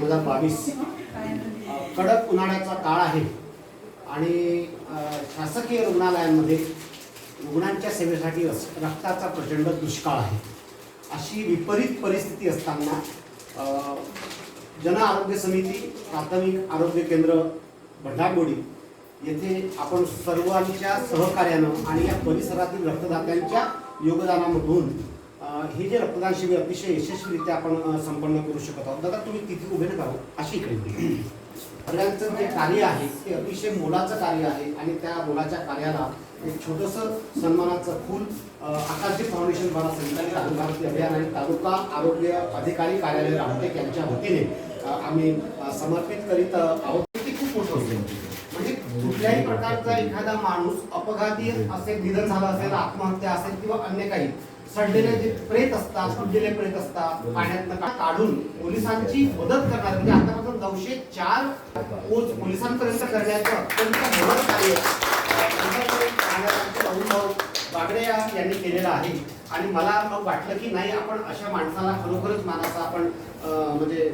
दोन हजार बावीस कडक उन्हाळ्याचा काळ आहे. आणि शासकीय रुग्णालयांमध्ये रुग्णांच्या सेवेसाठी रक्ताचा प्रचंड दुष्काळ आहे. अशी विपरीत परिस्थिती असताना जन आरोग्य समिती प्राथमिक आरोग्य केंद्र भंडारगोडी येथे आपण सर्वांच्या सहकार्यानं आणि या परिसरातील रक्तदात्यांच्या योगदानामधून हे जे रक्तदान शिबिर अतिशय यशस्वीरित्या आपण संपन्न करू शकत आहोत. दादा तुम्ही तिथे उभे नका अशी इकडे. सगळ्यांचं जे कार्य आहे ते अतिशय मोलाचं कार्य आहे आणि त्या मोलाच्या कार्याला एक छोटंसं सन्मानाचं फूल अ, आकाशजी फाउंडेशन द्वारा संचालित राहुल भारती अभियान आणि तालुका आरोग्य अधिकारी कार्यालय रामटेक यांच्या वतीने आम्ही समर्पित करीत आहोत. ते खूप मोठं होते. म्हणजे कुठल्याही प्रकारचा एखादा माणूस अपघाती असेल निधन झालं असेल आत्महत्या असेल किंवा अन्य काही सडलेले जे प्रेत असतात कुजलेले प्रेत असतात पाण्यात काढून पोलिसांची मदत करणार. म्हणजे आतापासून नऊशे चार कोच पोलिसांपर्यंत करण्याचं अत्यंत मोठं कार्य भाऊ बागडे यांनी केलेलं आहे. आणि मला मग वाटलं की नाही आपण अशा माणसाला खरोखरच मानाचा आपण म्हणजे